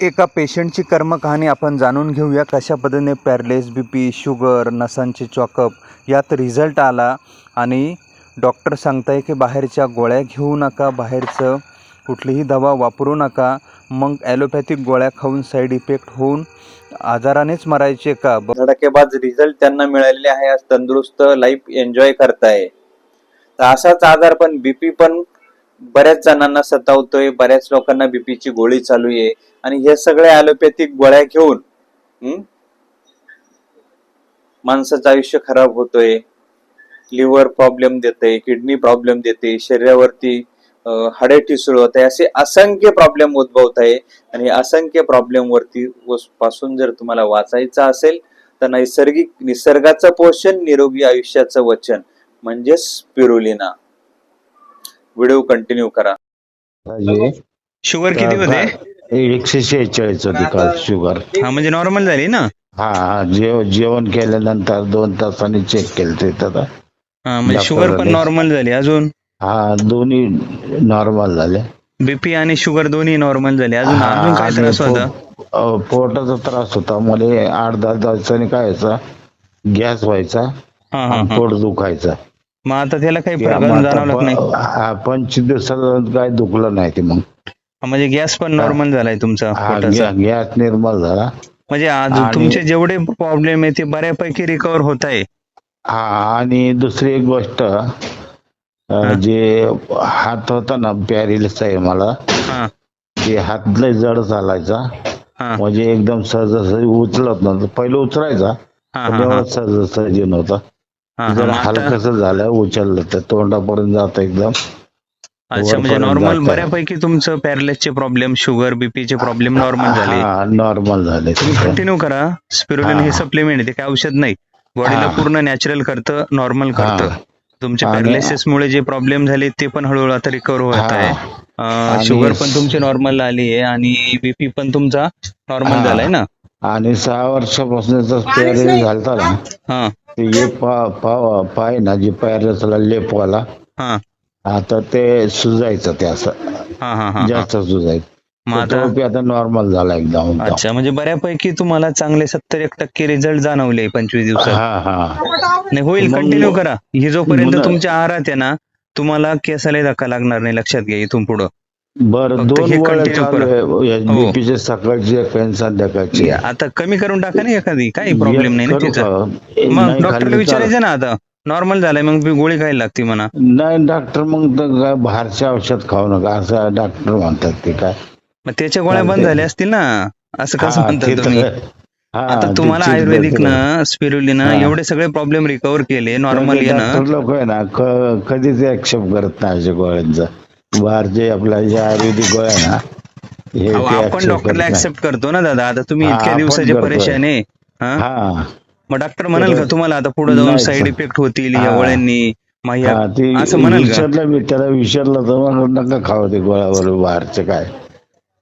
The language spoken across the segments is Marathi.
एका पेशंटची कर्मकहाणी आपण जाणून घेऊया. कशा पद्धतीने पॅरलेस बी पी शुगर नसांचे चॉकअप यात रिझल्ट आला आणि डॉक्टर सांगताय की बाहेरच्या गोळ्या घेऊ नका बाहेरचं कुठलीही दवा वापरू नका. मग ॲलोपॅथिक गोळ्या खाऊन साईड इफेक्ट होऊन आजारानेच मरायचे का? धडाकेबाज रिझल्ट त्यांना मिळालेले आहे. आज तंदुरुस्त लाईफ एन्जॉय करताय. तर असाच आजार पण बी पी पण बऱ्याच जणांना सतावतोय बऱ्याच लोकांना बीपीची गोळी चालू आहे. आणि हे सगळे ॲलोपॅथिक गोळ्या घेऊन माणसाचं आयुष्य खराब होतोय. लिव्हर प्रॉब्लेम देते किडनी प्रॉब्लेम देते शरीरावरती हाडे ठिसूळ होत आहे असे असंख्य प्रॉब्लेम उद्भवत आहे आणि असंख्य प्रॉब्लेम वरती पासून जर तुम्हाला वाचायचं असेल तर नैसर्गिक निसर्गाचं पोषण निरोगी आयुष्याचं वचन म्हणजेच स्पिरुलिना. व्हिडिओ कंटिन्यू करा. शुगर किती होते? एकशे शेहेचाळीस होती काल शुगर. हा म्हणजे नॉर्मल झाली ना? हा हा जेव जेवण केल्यानंतर दोन तासांनी चेक केलं ते तर. हा म्हणजे शुगर पण नॉर्मल झाली अजून? हा दोन्ही नॉर्मल झाले. बीपी आणि शुगर दोन्ही नॉर्मल झाले. अजून हा, अजून काय आणि त्रास होता अं, पोटाचा त्रास होता. मला आठ दहा दिवसांनी काय व्हायचा? गॅस व्हायचा हा हा आणि हा. पोट दुखायचं. मग आता त्याला काही आता जाणवला नाही? पंचवीस दिवसात काय दुखलं नाही ते मग. म्हणजे गॅस पण नॉर्मल झालाय तुमचा पोटाचा. गॅस निर्मल झाला. म्हणजे आज तुमचे जेवढे प्रॉब्लेम आहे ते बऱ्यापैकी रिकवर होत आहे हा आणि दुसरी एक गोष्ट जे हात होता ना पॅरिलिस आहे मला ते हात लय जड चालायचा. म्हणजे एकदम सहजासहजी उचलत नव्हतं. पहिलं उचलायचा सहजासहजी नव्हतं. जरा हलकस झालं उचललं तर तोंडापर्यंत जात एकदम अच्छा म्हणजे नॉर्मल. बऱ्यापैकी तुमचं पॅरलेसचे प्रॉब्लेम शुगर बीपीचे प्रॉब्लेम नॉर्मल झाले हा नॉर्मल झाले कंटिन्यू करा स्पिरुलिन हे. सप्लिमेंट ते काय औषध नाही बॉडीला. पूर्ण नॅचरल करतं नॉर्मल करतं. तुमचे पॅरालिसिस मुळे जे प्रॉब्लेम झाले ते पण हळूहळू आता रिकवर होत. आहे शुगर पण तुमची नॉर्मल आली आहे आणि बीपी पण तुमचा नॉर्मल. झालाय ना आणि सहा वर्षापासून पॅरेल घालता ना. हा. ते एक पा पा पाय ना जे पॅरेसला लेपवाला. हा. आता ते सुजायचं ते असं. हा हा हा जास्त सुजायचं. मग आता तो बी आता नॉर्मल झाला एकदम. अच्छा म्हणजे बऱ्यापैकी तुम्हाला चांगले सत्तर एक टक्के रिझल्ट जाणवले पंचवीस दिवसात. हा हा. नाही होईल मग- कंटिन्यू करा. हे जोपर्यंत तुमच्या आहारात आहे ना तुम्हाला केसाला धक्का लागणार नाही लक्षात घ्या इथून पुढं. बर दोन हे. आहे. हो. बीपीचे सकाळची संध्याकाळची. आता कमी करून टाका ना एखादी. काही प्रॉब्लेम नाही ना तिचा? मग डॉक्टरला विचारायचं ना आता. नॉर्मल झालाय मग गोळी खायला लागते म्हणा. नाही डॉक्टर मग बाहेरचे औषध खाऊ नका. असं डॉक्टर म्हणतात ते काय? मग त्याच्या गोळ्या बंद. झाल्या असतील ना? असं कसं हा, म्हणता ते तर- तुम्ही? हा, आता तुम्हाला आयुर्वेदिक. न स्पिरुलिन हा. एवढे सगळे प्रॉब्लेम रिकवर केले नॉर्मल डॉक्टर येणं लोक आहे ना कधीच ऍक्सेप्ट करत नाही अशा गोळ्यांचं बाहेरचे आपल्या जे आयुर्वेदिक गोळ्या ना हे अहो, ते आपण accept डॉक्टरला नाही. ऍक्सेप्ट करतो ना दादा आता तुम्ही हा, इतक्या आपण दिवसाचे करतोय. परेशान आहे हा? हा मग डॉक्टर म्हणाल का तुम्हाला आता पुढे जाऊन नाही, साईड. इफेक्ट होतील या हा. गोळ्यांनी मग ह्या- हा, ते असं म्हणाल का विचारलं मी त्याला विचारलं तर म्हणलं नका खावं ते गोळ्यावर बाहेरचं काय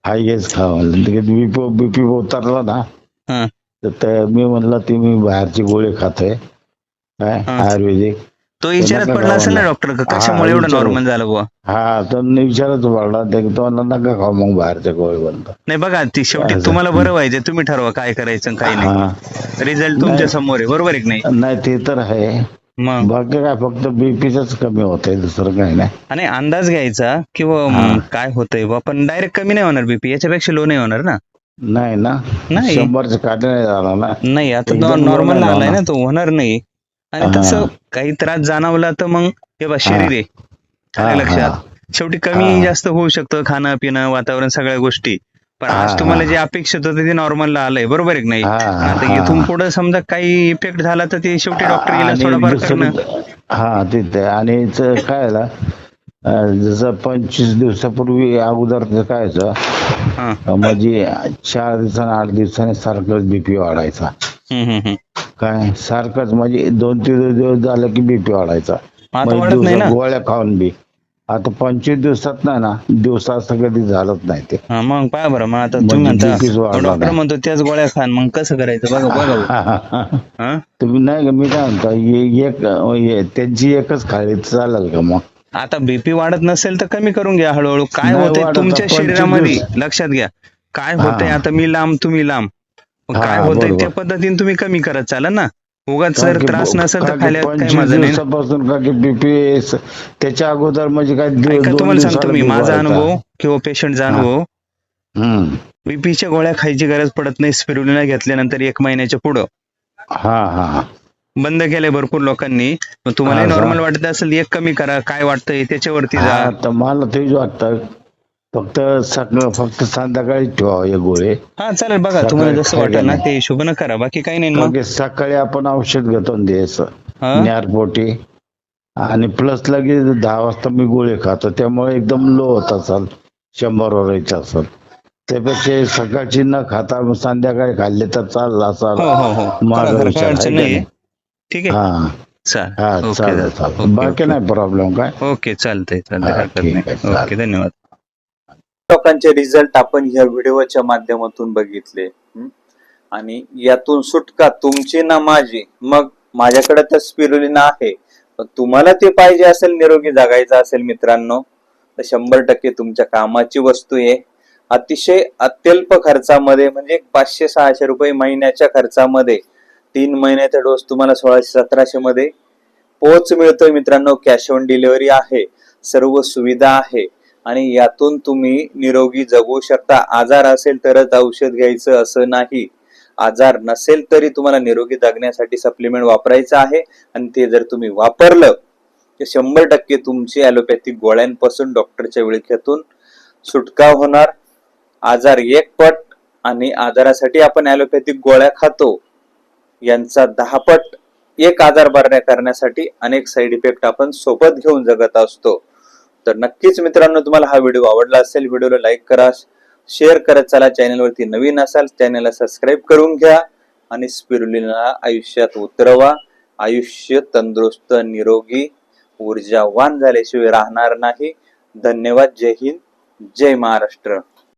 हा हेच खावं बीपी बीपी उतरला ना हा. तर मी म्हणलं ती मी बाहेरची गोळी खातोय काय हा. आयुर्वेदिक तो विचारत पडला असेल ना डॉक्टर कशामुळे एवढं. नॉर्मल झालं बुवा? हा मी विचारच पडला ते तो नका खाऊ मग बाहेरच्या गोळी बंद नाही बघा ती शेवटी. तुम्हाला बरं व्हायचं तुम्ही ठरवा काय करायचं आणि काय नाही. रिझल्ट तुमच्या. समोर आहे बरोबर आहे की नाही? नाही ते तर आहे. मग? बाकी काय फक्त बीपीच कमी होत आहे दुसरं काही नाही. आणि अंदाज घ्यायचा किंवा काय होतंय बा पण डायरेक्ट कमी नाही होणार बीपी याच्यापेक्षा लो नाही होणार ना? नाही ना. नाही. शंभरचं काटे नाही झाला ना. नाही आता नॉर्मल आलाय ना. तो होणार नाही. आणि. तसं काही त्रास जाणवला तर मग हे बा शरीर आहे. आलं लक्षात. शेवटी कमी. जास्त होऊ शकतं खाणं पिणं वातावरण सगळ्या गोष्टी. पण आज तुम्हाला. जे अपेक्षित होतं ते नॉर्मलला आलंय. बरोबर आहे नाही? आता. इथून पुढे समजा काही इफेक्ट झाला तर ते शेवटी डॉक्टर थोडंफार करणं. हा तिथे आणि काय झालं, जसं पंचवीस दिवसापूर्वी अगोदर काय म्हणजे चार दिवसाने आठ दिवसाने सारखंच बीपी वाढायचा. काय सारखंच म्हणजे दोन तीन दिवस झालं की बीपी वाढायचा. आता म्हणजे वाढत नाही ना? गोळ्या खाऊन बी. आता पंचवीस दिवसात नाही ना दिवसात असं कधी झालंच नाही ते. हा मग पहा बरं मग आता म्हणजे तुम्ही च म्हणता वाढला डॉक्टर. म्हणतो त्याच गोळ्या खान मग कसं करायचं? बघा बघा. हा? तुम्ही नाही का मी काय म्हणतो एक हे- त्यांची एकच खाली चालेल का मग? आता बीपी वाढत नसेल तर कमी करून घ्या हळूहळू. काय नाही होतंय वाढत, तुमच्या शरीरामध्ये. लक्षात घ्या. काय. होतंय आता मी लांब तुम्ही लांब. काय होतंय. त्या पद्धतीने तुम्ही कमी करत चाला ना उगाच की त्रास नसेल तर खाल्यात काही माझं नाही. दिवसापासून का की बीपी त्याच्या अगोदर म्हणजे काय ऐका तुम्हाला सांगतो मी माझा. अनुभव किंवा पेशंटचा. अनुभव. बीपीच्या गोळ्या खायची गरज पडत नाही स्पिरुलिना घेतल्यानंतर एक महिन्याच्या पुढं हा हा बंद केलंय भरपूर लोकांनी तुम्हाला नॉर्मल. वाटत असेल एक कमी करा काय वाटतंय त्याच्यावरती जा मला तेच वाटतं फक्त सकाळ फक्त संध्याकाळी ठेवा हे गोळे. हा चालेल बघा तुम्हाला जसं वाटेल ना. ते हिशोबानं करा. बाकी काही नाही मग? सकाळी आपण औषध घेतो ना द्यायचं हा? न्यारपोटी आणि प्लस लगेच दहा वाजता मी गोळे खातो. त्यामुळे एकदम लो होत असाल. शंभरवर येत असाल. त्यापेक्षा सकाळची न खाता मग संध्याकाळी खाल्ले तर चाललं असाल. हो हो हो. माझा करा, विचार आहे? ठीक आहे. हा. चालेल हा चालेल. चालेल. ओके, बाकी ओके. नाही प्रॉब्लेम काय? ओके चालतंय चालतंय. हा, हरकत ठीक नाही. आहे, चालेल. ओके धन्यवाद. लोकांचे रिझल्ट आपण ह्या व्हिडिओच्या माध्यमातून बघितले. आणि यातून सुटका तुमची ना माझी. मग माझ्याकडे तर स्पिरुलिना आहे. पण तुम्हाला ते पाहिजे असेल निरोगी जगायचं असेल मित्रांनो तर शंभर टक्के तुमच्या कामाची वस्तू आहे. अतिशय अत्यल्प खर्चामध्ये म्हणजे पाचशे सहाशे रुपये महिन्याच्या खर्चामध्ये तीन महिन्याचा डोस तुम्हाला सोळाशे सतराशे मध्ये पोच मिळतोय मित्रांनो. कॅश ऑन डिलिव्हरी आहे. सर्व सुविधा आहे. आणि यातून तुम्ही निरोगी जगू शकता. आजार असेल तरच औषध घ्यायचं असं नाही. आजार नसेल तरी तुम्हाला निरोगी जगण्यासाठी सप्लिमेंट वापरायचं आहे. आणि ते जर तुम्ही वापरलं तर शंभर टक्के तुमची ॲलोपॅथिक गोळ्यांपासून डॉक्टरच्या विळख्यातून सुटका होणार. आजार एक पट आणि आजारासाठी आपण ॲलोपॅथिक गोळ्या खातो. यांचा दहा पट एक आजार बरण्या करण्यासाठी अनेक साईड इफेक्ट आपण सोबत घेऊन जगत असतो. तर नक्कीच मित्रांनो तुम्हाला हा व्हिडिओ आवडला असेल व्हिडिओला लाईक करा शेअर करत चला चॅनलवरती नवीन असाल चॅनलला सबस्क्राईब करून घ्या आणि स्पिरुलिना आयुष्यात उतरवा. आयुष्य तंदुरुस्त निरोगी ऊर्जावान झाल्याशिवाय राहणार नाही. धन्यवाद. जय हिंद. जय महाराष्ट्र.